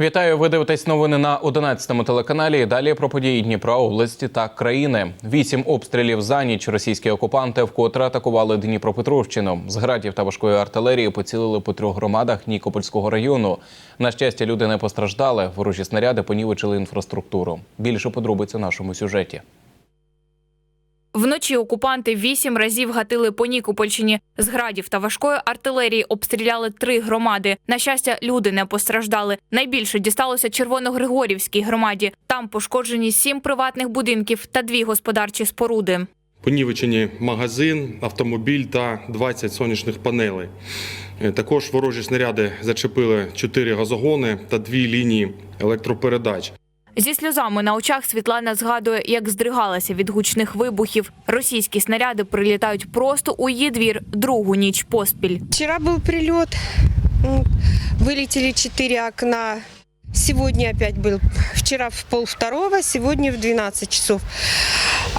Вітаю, ви дивитесь новини на 11 телеканалі. Далі про події Дніпра, області та країни. Вісім обстрілів за ніч російські окупанти вкотре атакували Дніпропетровщину. З градів та важкої артилерії поцілили по трьох громадах Нікопольського району. На щастя, люди не постраждали. Ворожі снаряди понівечили інфраструктуру. Більше подробиць у нашому сюжеті. Вночі окупанти вісім разів гатили по Нікопольщині. З градів та важкої артилерії обстріляли три громади. На щастя, люди не постраждали. Найбільше дісталося Червоногригорівській громаді. Там пошкоджені сім приватних будинків та дві господарчі споруди. Понівечені магазин, автомобіль та 20 сонячних панелей. Е, Також ворожі снаряди зачепили 4 газогони та дві лінії електропередач. Зі сльозами на очах Світлана згадує, як здригалася від гучних вибухів. Російські снаряди прилітають просто у її двір другу ніч поспіль. Вчера был прилет, м, вылетели четыре окна. Сегодня опять был. Вчера в пол второго, сегодня в 12 часов.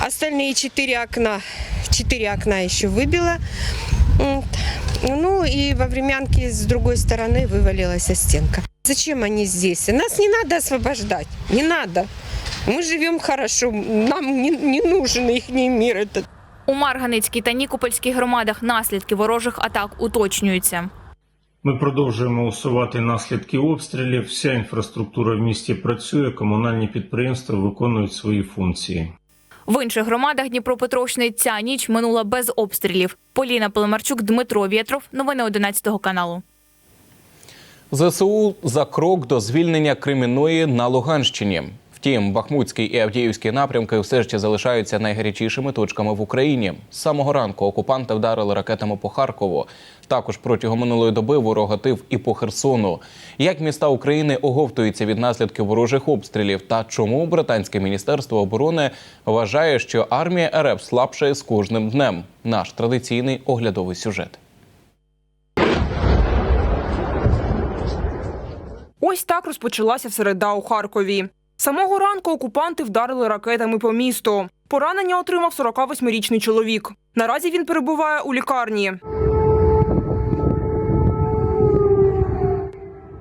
Остальные четыре окна, четыре окна еще выбило. М, Ну и во времянке с другой стороны вывалилась стенка. Зачем они здесь? Нас не надо освобождать, не надо. Мы живем хорошо, нам не, не нужен их мир этот. У Марганицькій та Нікопольській громадах наслідки ворожих атак уточнюються. Ми продовжуємо усувати наслідки обстрілів. Вся інфраструктура в місті працює, комунальні підприємства виконують свої функції. В інших громадах Дніпропетровщини ця ніч минула без обстрілів. Поліна Полимарчук, Дмитро Вєтров. Новини 11 каналу. ЗСУ за крок до звільнення Криміної на Луганщині. Втім, Бахмутський і Авдіївський напрямки все ще залишаються найгарячішими точками в Україні. З самого ранку окупанти вдарили ракетами по Харкову. Також протягом минулої доби ворог гатив і по Херсону. Як міста України оговтуються від наслідків ворожих обстрілів та чому британське міністерство оборони вважає, що армія РФ слабшає з кожним днем? Наш традиційний оглядовий сюжет. Ось так розпочалася середа у Харкові. Самого ранку окупанти вдарили ракетами по місту. Поранення отримав 48-річний чоловік. Наразі він перебуває у лікарні.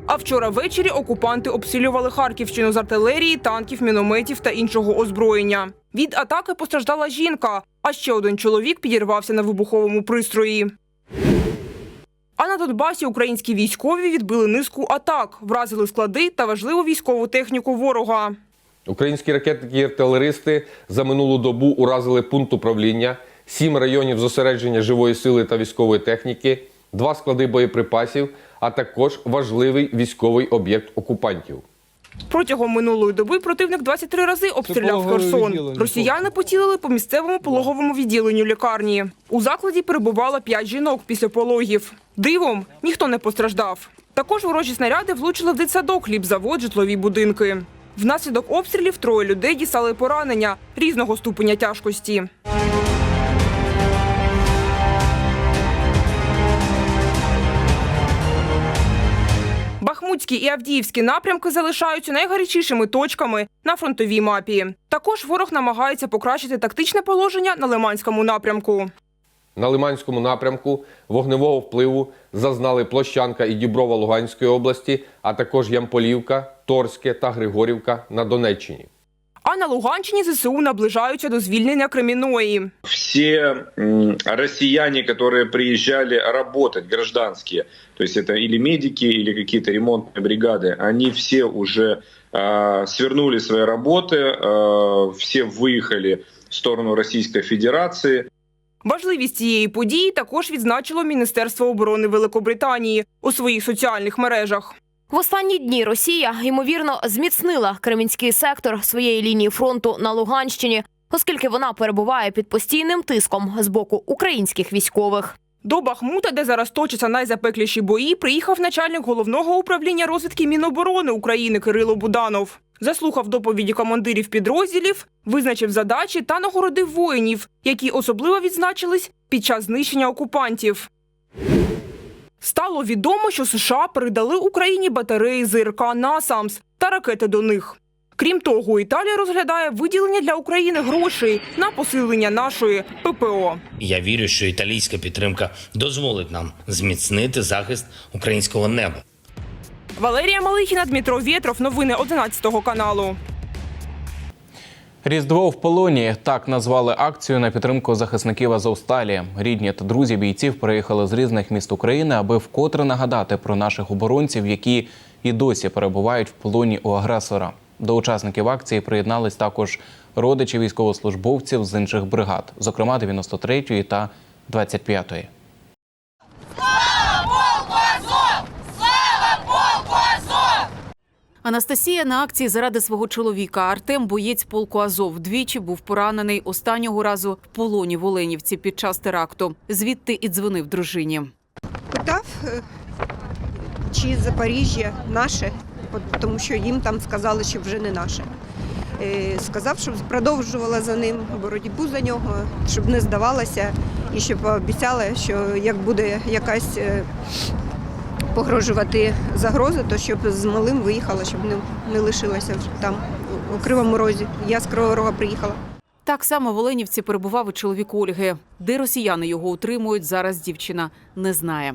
А вчора ввечері окупанти обстрілювали Харківщину з артилерії, танків, мінометів та іншого озброєння. Від атаки постраждала жінка, а ще один чоловік підірвався на вибуховому пристрої. А на Донбасі українські військові відбили низку атак, вразили склади та важливу військову техніку ворога. Українські ракетники і артилеристи за минулу добу уразили пункт управління, сім районів зосередження живої сили та військової техніки, два склади боєприпасів, а також важливий військовий об'єкт окупантів. Протягом минулої доби противник 23 рази обстріляв Херсон. Росіяни поцілили по місцевому пологовому відділенню лікарні. У закладі перебувало 5 жінок після пологів. Дивом ніхто не постраждав. Також ворожі снаряди влучили в дитсадок, хлібзавод, житлові будинки. Внаслідок обстрілів троє людей дістали поранення різного ступеня тяжкості. Бахмутські і Авдіївські напрямки залишаються найгарячішими точками на фронтовій мапі. Також ворог намагається покращити тактичне положення на Лиманському напрямку. На Лиманському напрямку вогневого впливу зазнали Площанка і Діброва Луганської області, а також Ямполівка, Торське та Григорівка на Донеччині. А на Луганщині ЗСУ наближаються до звільнення Креміної. все м, россияне, которые приезжали работать, гражданские, то есть это или медики, или какие-то ремонтные бригады, они все уже э, свернули свои работы, э, все выехали в сторону Российской Федерации. Важливість цієї події також відзначило Міністерство оборони Великобританії у своїх соціальних мережах. В останні дні Росія ймовірно зміцнила Кремінський сектор своєї лінії фронту на Луганщині, оскільки вона перебуває під постійним тиском з боку українських військових. До Бахмута, де зараз точаться найзапекліші бої, приїхав начальник головного управління розвідки Міноборони України Кирило Буданов. Заслухав доповіді командирів підрозділів, визначив задачі та нагородив воїнів, які особливо відзначились під час знищення окупантів. Стало відомо, що США передали Україні батареї ЗРК «Насамс» та ракети до них. Крім того, Італія розглядає виділення для України грошей на посилення нашої ППО. Я вірю, що італійська підтримка дозволить нам зміцнити захист українського неба. Валерія Малихіна, Дмитро Вєтров. Новини 11 каналу. Різдво в полоні так назвали акцію на підтримку захисників Азовсталі. Рідні та друзі бійців приїхали з різних міст України, аби вкотре нагадати про наших оборонців, які і досі перебувають в полоні у агресора. До учасників акції приєднались також родичі військовослужбовців з інших бригад, зокрема 93-ї та 25-ї. Анастасія на акції заради свого чоловіка. Артем, боєць полку Азов, двічі був поранений останнього разу в полоні в Оленівці під час теракту. Звідти і дзвонив дружині. Питав, е, чи Запоріжжя наше, тому що їм там сказали, що вже не наше. Е, Сказав, щоб продовжувала за ним боротьбу за нього, щоб не здавалася і щоб обіцяла, що як буде якась е, погрожувати загроза, то щоб з малим виїхала, щоб не, не лишилася там у Кривому Розі. Я з Кривого Рога приїхала. Так само в Оленівці перебував і чоловік Ольги. Де росіяни його утримують, зараз дівчина не знає.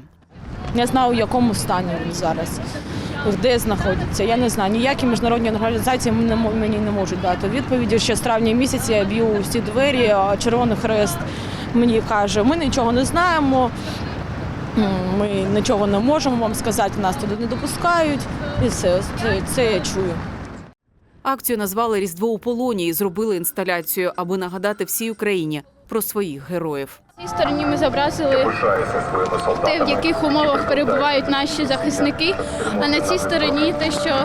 Не знаю, у якому стані він зараз, де знаходиться. Я не знаю. Ніякі міжнародні організації мені не можуть дати відповіді. Ще з травня місяця я б'ю всі двері, а Червоний Хрест мені каже, ми нічого не знаємо, ми нічого не можемо вам сказати, нас туди не допускають. І все, це, це я чую. Акцію назвали Різдво у полоні і зробили інсталяцію, аби нагадати всій Україні про своїх героїв. цій стороні ми зобразили те, в яких умовах перебувають наші захисники. А на цій стороні те, що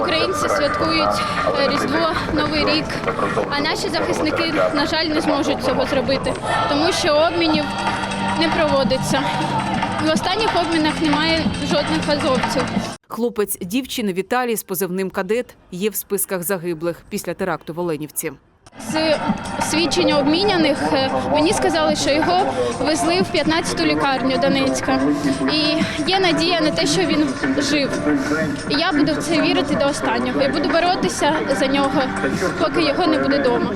українці святкують е, Різдво, Новий рік. А наші захисники, на жаль, не зможуть цього зробити, тому що обмінів не проводиться. В останніх обмінах немає жодних азовців. Хлопець дівчини Віталій з позивним кадет є в списках загиблих після теракту в Оленівці. З свідчень обміняних е, мені сказали, що його везли в 15-ту лікарню Донецька. І є надія на те, що він жив. І я буду в це вірити до останнього. І буду боротися за нього, поки його не буде вдома.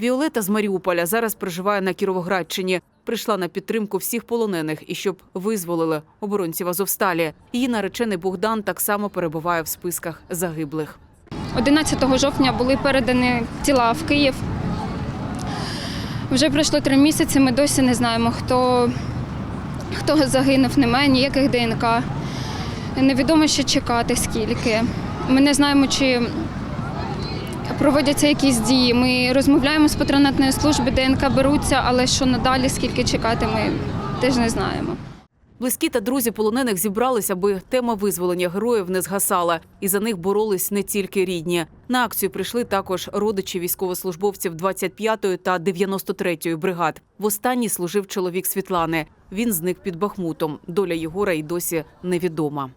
Віолета з Маріуполя зараз проживає на Кіровоградщині. Прийшла на підтримку всіх полонених і щоб визволили оборонців Азовсталі. Її наречений Богдан так само перебуває в списках загиблих. 11 жовтня були передані тіла в Київ. Вже пройшло три місяці. Ми досі не знаємо, хто, хто загинув. Немає ніяких ДНК. Невідомо ще чекати скільки. Ми не знаємо, чи проводяться якісь дії. Ми розмовляємо з патронатної служби, ДНК беруться, але що надалі, скільки чекати, ми теж не знаємо. Близькі та друзі полонених зібрались, аби тема визволення героїв не згасала, і за них боролись не тільки рідні. На акцію прийшли також родичі військовослужбовців 25-ї та 93-ї бригад. В останній служив чоловік Світлани. Він зник під Бахмутом. Доля Єгора й досі невідома.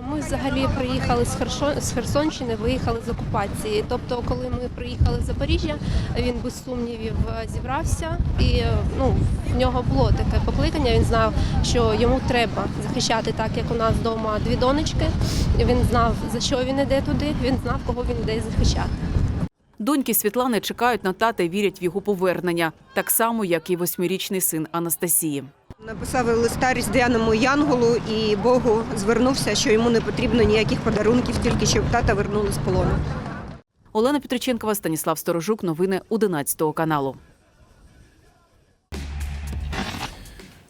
Ми взагалі приїхали з Хершо- з Херсонщини, виїхали з окупації. Тобто, коли ми приїхали в Запоріжжя, він без сумнівів е, зібрався, і е, ну в нього було таке покликання. Він знав, що йому треба захищати так, як у нас вдома дві донечки. Він знав за що він іде туди. Він знав, кого він іде захищати. Доньки Світлани чекають на тата і вірять в його повернення, так само як і восьмирічний син Анастасії. Написав листа різдвяному Янголу і Богу звернувся, що йому не потрібно ніяких подарунків, тільки щоб тата вернули з полону. Олена Петриченкова, Станіслав Сторожук. Новини 11 каналу.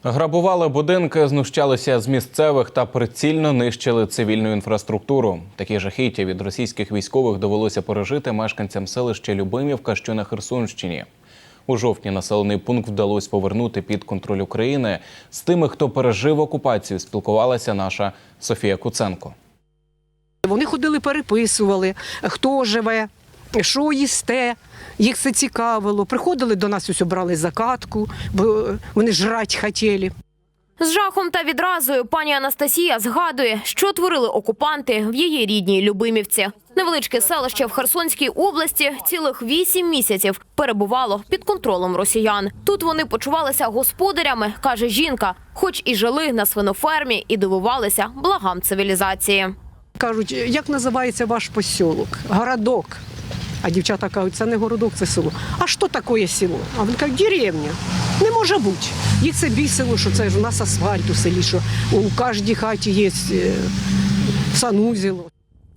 Грабували будинки, знущалися з місцевих та прицільно нищили цивільну інфраструктуру. Такі жахіття від російських військових довелося пережити мешканцям селища Любимівка, що на Херсонщині. У жовтні населений пункт вдалося повернути під контроль України. З тими, хто пережив окупацію, спілкувалася наша Софія Куценко. Вони ходили, переписували, хто живе, що їсте. Їх це цікавило. Приходили до нас, ось брали закатку, бо вони жрать хотіли. З жахом та відразою пані Анастасія згадує, що творили окупанти в її рідній Любимівці. Невеличке селище в Херсонській області цілих вісім місяців перебувало під контролем росіян. Тут вони почувалися господарями, каже жінка, хоч і жили на свинофермі і дивувалися благам цивілізації. Кажуть, як називається ваш посілок? Городок. А дівчата кажуть, це не городок, це село. А що таке село? А вони кажуть, деревня. Не може бути. Їх це бісило, що це ж у нас асфальт у селі, що у кожній хаті є е, санузел.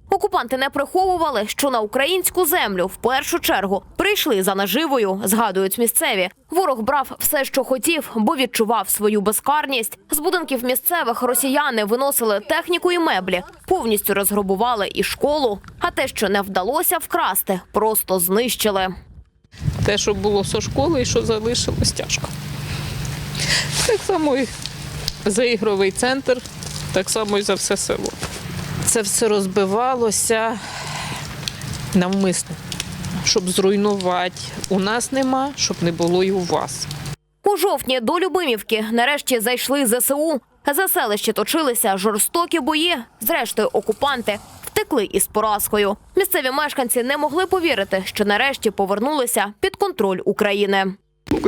Окупанти не приховували, що на українську землю в першу чергу прийшли за наживою, згадують місцеві. Ворог брав все, що хотів, бо відчував свою безкарність. З будинків місцевих росіяни виносили техніку і меблі, повністю розграбували і школу. А те, що не вдалося вкрасти, просто знищили. те, що було зі школи і що залишилось тяжко. Так само і за ігровий центр, так само і за все село. Це все розбивалося навмисно, щоб зруйнувати. У нас нема, щоб не було і у вас. У жовтні до Любимівки нарешті зайшли ЗСУ. За селище точилися жорстокі бої. Зрештою, окупанти втекли із поразкою. Місцеві мешканці не могли повірити, що нарешті повернулися під контроль України.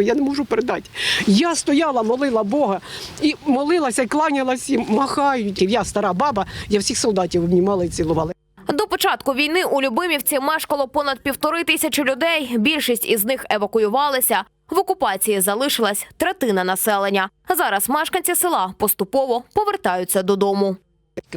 Я не можу передати. Я стояла, молила Бога і молилася, і кланялася, і махають. Я стара баба, я всіх солдатів обнімала і цілувала. До початку війни у Любимівці мешкало понад півтори тисячі людей. Більшість із них евакуювалися. В окупації залишилась третина населення. Зараз мешканці села поступово повертаються додому.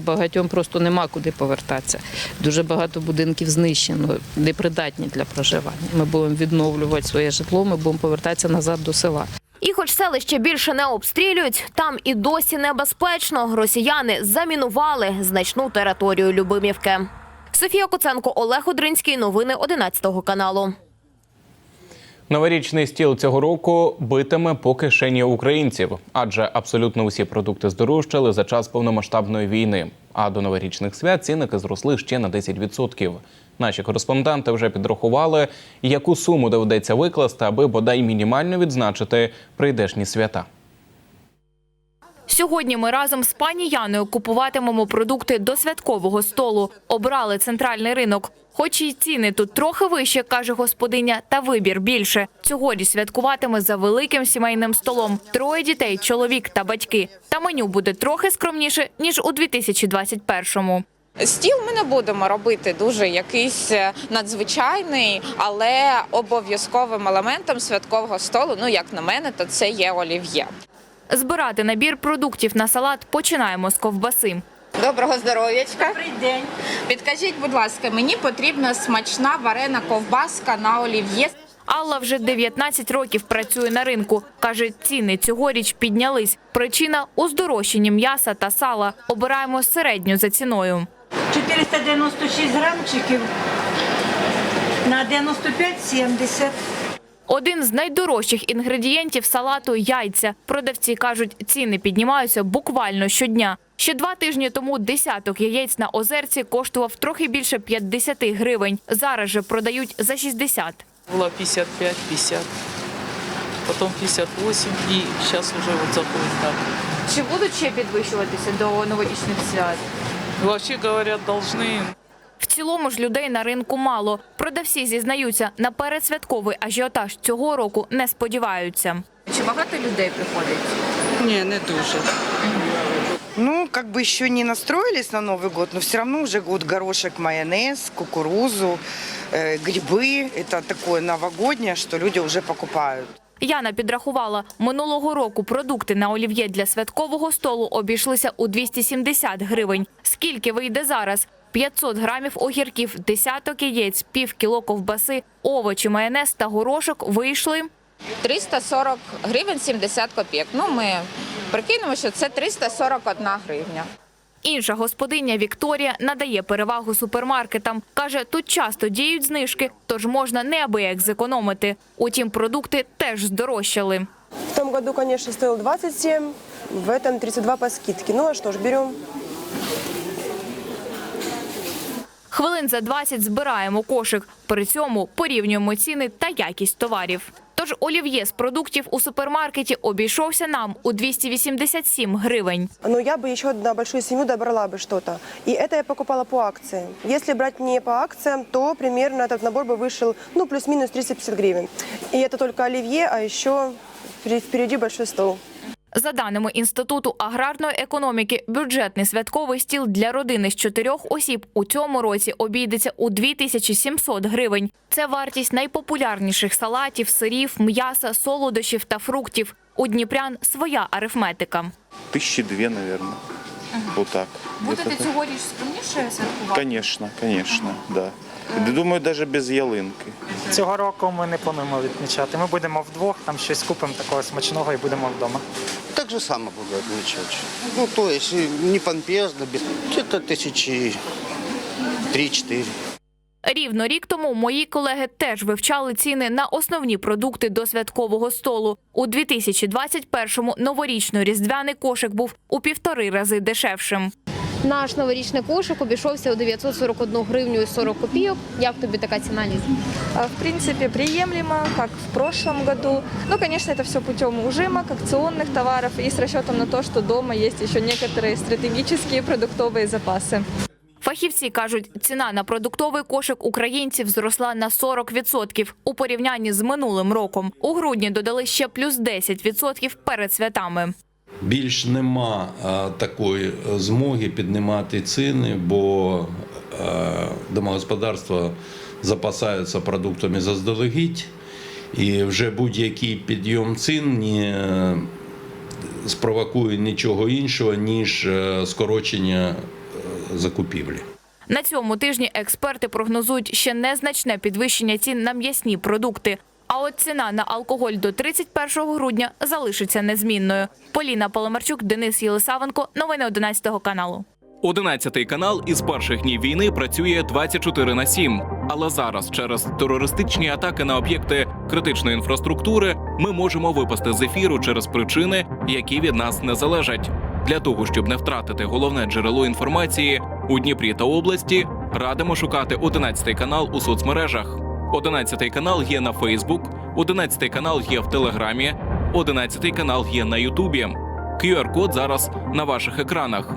Багатьом просто нема куди повертатися. Дуже багато будинків знищено, непридатні для проживання. Ми будемо відновлювати своє житло, ми будемо повертатися назад до села. І хоч селище більше не обстрілюють, там і досі небезпечно. Росіяни замінували значну територію Любимівки. Софія Коценко, Олег Одринський. Новини 11 каналу. Новорічний стіл цього року битиме по кишені українців, адже абсолютно усі продукти здорожчали за час повномасштабної війни. А до новорічних свят цінники зросли ще на 10%. Наші кореспонденти вже підрахували, яку суму доведеться викласти, аби бодай мінімально відзначити прийдешні свята. Сьогодні ми разом з пані Яною купуватимемо продукти до святкового столу. Обрали центральний ринок. Хоч і ціни тут трохи вище, каже господиня, та вибір більше. Цьогоріч святкуватиме за великим сімейним столом. Троє дітей, чоловік та батьки. Та меню буде трохи скромніше ніж у 2021-му. Стіл ми не будемо робити дуже якийсь е, надзвичайний, але обов'язковим елементом святкового столу, ну як на мене, то це є олів'є. Збирати набір продуктів на салат починаємо з ковбаси. Доброго здоров'ячка. Добрий день. Підкажіть, будь ласка, мені потрібна смачна варена ковбаска на олів'є. Алла вже 19 років працює на ринку. Каже, ціни цьогоріч піднялись. Причина у здорожчанні м'яса та сала. Обираємо середню за ціною. 496 грамчиків на 95,70. Один з найдорожчих інгредієнтів салату яйця. Продавці кажуть, ціни піднімаються буквально щодня. Ще два тижні тому десяток яєць на озерці коштував трохи більше 50 гривень. Зараз же продають за 60. Була 55, 50, потім 58 і зараз вже от заходить так. Чи будуть ще підвищуватися до новорічних свят? Вообще говорят, должны. В цілому ж людей на ринку мало. Продавці зізнаються, на передсвятковий ажіотаж цього року не сподіваються. Чи багато людей приходить? Не, не дуже. Ну, как бы еще не настроились на Новый год, но все равно уже год горошек, майонез, кукурузу, э, грибы. Это такое новогоднее, что люди уже покупают. Яна підрахувала, минулого року продукти на олів'є для святкового столу обійшлися у 270 гривень. Скільки вийде зараз? 500 грамів огірків, десяток яєць, пів кіло ковбаси, овочі, майонез та горошок вийшли 340 гривень 70 копійок. Ну, ми прикинемо, що це 341 гривня. Інша господиня Вікторія надає перевагу супермаркетам. Каже, тут часто діють знижки, тож можна неабияк зекономити. Утім, продукти теж здорожчали. В том году, конечно, стоил 27, в этом 32 по скидке. Ну а что ж, берем. Хвилин за 20 збираємо кошик. При цьому порівнюємо ціни та якість товарів. Тож олів'є з продуктів у супермаркеті обійшовся нам у 287 гривень. Но я бы еще на большую семью добрала бы что-то. И это я покупала по акции. Если брать не по акциям, то примерно этот набор бы вышел, ну, плюс-минус 350 гривен. И это только оливье, а еще впереди большой стол. За даними Інституту аграрної економіки, бюджетний святковий стіл для родини з чотирьох осіб у цьому році обійдеться у 2700 гривень. Це вартість найпопулярніших салатів, сирів, м'яса, солодощів та фруктів. У Дніпрян своя арифметика. Тысячи две, наверное. Вот так. Будете цьогоріч скромніше святкувати? Конечно, конечно, да. Думаю, даже без ялинки. Цього року ми не плануємо відмічати. Ми будемо вдвох, там щось купимо такого смачного і будемо вдома. Так же само буду отмечать. Ну, то есть э, не помпезно, без... где-то тысячи три-четыре. Рівно рік тому мої колеги теж вивчали ціни на основні продукти до святкового столу. У 2021-му новорічно-різдвяний кошик був у півтори рази дешевшим. Наш новорічний кошик обійшовся у 941 гривню і 40 копійок. Як тобі така ціна, Ліза? В принципе, приемлемо, как в прошлом году. Ну, конечно, это все путем ужимок, акционных товаров и с расчетом на то, что дома есть еще некоторые стратегические продуктовые запасы. Фахівці кажуть, ціна на продуктовий кошик українців зросла на 40% у порівнянні з минулим роком. У грудні додали ще плюс 10% перед святами. Більш нема е, такої змоги піднімати ціни, бо е, домогосподарства запасаються продуктами заздалегідь, і вже будь-який підйом цін не спровокує нічого іншого, ніж е, скорочення е, закупівлі. На цьому тижні експерти прогнозують ще незначне підвищення цін на м'ясні продукти. А от ціна на алкоголь до 31 грудня залишиться незмінною. Поліна Паламарчук, Денис Єлисавенко. Новини 11 каналу. 11 канал із перших днів війни працює 24 на 7. Але зараз, через терористичні атаки на об'єкти критичної інфраструктури, ми можемо випасти з ефіру через причини, які від нас не залежать. Для того щоб не втратити головне джерело інформації у Дніпрі та області, радимо шукати 11 канал у соцмережах. 11 канал є на Фейсбук, 11 канал є в Телеграмі, 11 канал є на Ютубі. QR-код зараз на ваших екранах.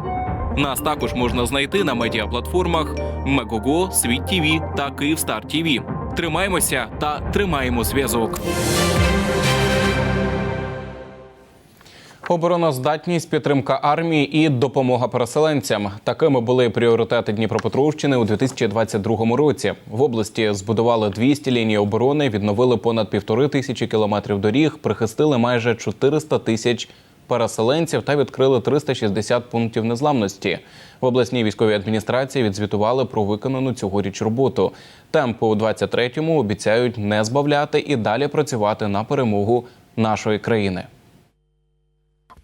Нас також можна знайти на медіаплатформах Мегого, Світ ТВ та Київстар ТІВІ. Тримаємося та тримаємо зв'язок. Обороноздатність, підтримка армії і допомога переселенцям такими були пріоритети Дніпропетровщини у 2022 році. В області збудували 200 ліній оборони, відновили понад півтори тисячі кілометрів доріг, прихистили майже 400 тисяч переселенців та відкрили 360 пунктів незламності. В обласній військовій адміністрації відзвітували про виконану цьогоріч роботу. Темпи у 23-му обіцяють не збавляти і далі працювати на перемогу нашої країни.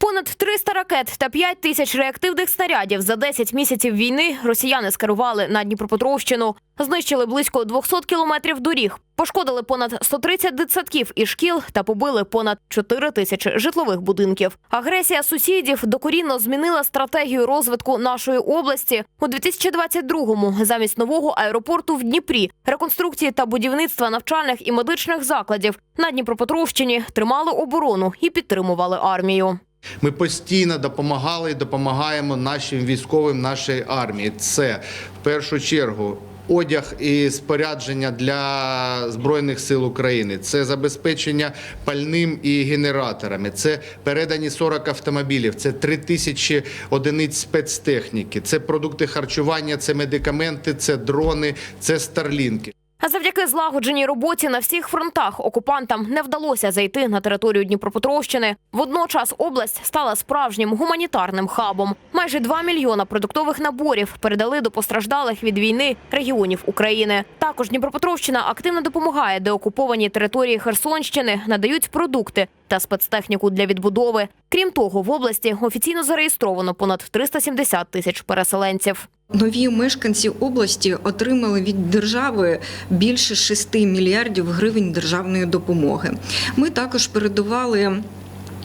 Понад 300 ракет та 5 тисяч реактивних снарядів за 10 місяців війни росіяни скерували на Дніпропетровщину. Знищили близько 200 кілометрів доріг, пошкодили понад 130 дитсадків і шкіл та побили понад 4 тисячі житлових будинків. Агресія сусідів докорінно змінила стратегію розвитку нашої області у 2022-му замість нового аеропорту в Дніпрі, реконструкції та будівництва навчальних і медичних закладів на Дніпропетровщині тримали оборону і підтримували армію. Ми постійно допомагали і допомагаємо нашим військовим, нашій армії. Це в першу чергу. Одяг і спорядження для збройних сил України, це забезпечення пальним і генераторами, це передані 40 автомобілів, це 3 тисячі одиниць спецтехніки, це продукти харчування, це медикаменти, це дрони, це старлінки. Завдяки злагодженій роботі на всіх фронтах окупантам не вдалося зайти на територію Дніпропетровщини. Водночас область стала справжнім гуманітарним хабом. Майже 2 мільйона продуктових наборів передали до постраждалих від війни регіонів України. Також Дніпропетровщина активно допомагає деокупованій території Херсонщини, надають продукти та спецтехніку для відбудови. Крім того, в області офіційно зареєстровано понад 370 тисяч переселенців. Нові мешканці області отримали від держави більше 6 мільярдів гривень державної допомоги. Ми також передавали.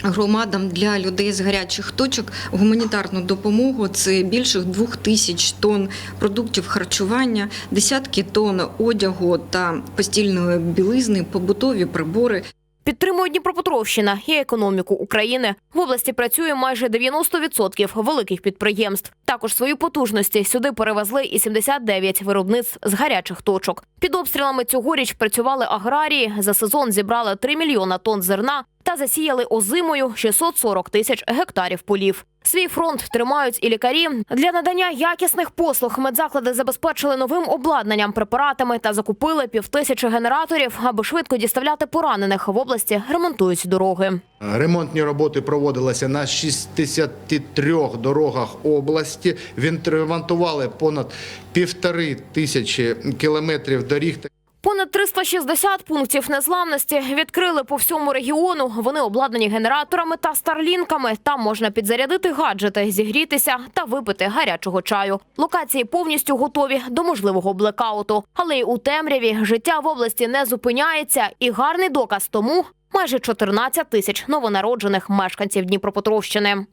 Громадам для людей з гарячих точок гуманітарну допомогу це більше двох тисяч тонн продуктів харчування, десятки тонн одягу та постільної білизни, побутові прибори. Підтримує Дніпропетровщина і економіку України. В області працює майже 90% великих підприємств. Також свої потужності сюди перевезли і 79 виробництв з гарячих точок. Під обстрілами цьогоріч працювали аграрії. За сезон зібрали 3 мільйона тонн зерна та засіяли озимою 640 тисяч гектарів полів. Свій фронт тримають і лікарі. Для надання якісних послуг медзаклади забезпечили новим обладнанням, препаратами та закупили півтисячі генераторів, аби швидко діставляти поранених в області. Ремонтують дороги. Ремонтні роботи проводилися на 63 дорогах області. Відремонтували понад півтори тисячі кілометрів доріг. Понад 360 пунктів незламності відкрили по всьому регіону. Вони обладнані генераторами та старлінками. Там можна підзарядити гаджети, зігрітися та випити гарячого чаю. Локації повністю готові до можливого блекауту. Але й у темряві життя в області не зупиняється, і гарний доказ тому майже 14 тисяч новонароджених мешканців Дніпропетровщини.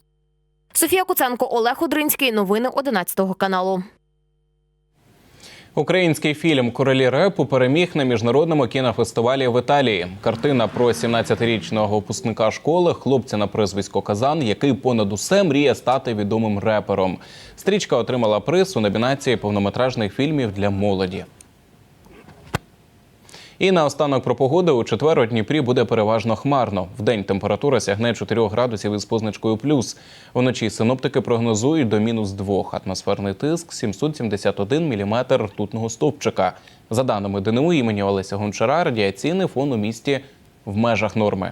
Софія Куценко, Олег Одринський. Новини 11 каналу. Український фільм Королі репу переміг на міжнародному кінофестивалі в Італії. Картина про 17-річного випускника школи, хлопця на прізвисько Казан, який понад усе мріє стати відомим репером. Стрічка отримала приз у номінації повнометражних фільмів для молоді. І наостанок про погоду у четвер у Дніпрі буде переважно хмарно. Вдень температура сягне 4 градусів із позначкою плюс. Вночі синоптики прогнозують до мінус 2. Атмосферний тиск 771 міліметр ртутного стовпчика. За даними ДНУ імені Олеся Гончара, радіаційний фон у місті в межах норми.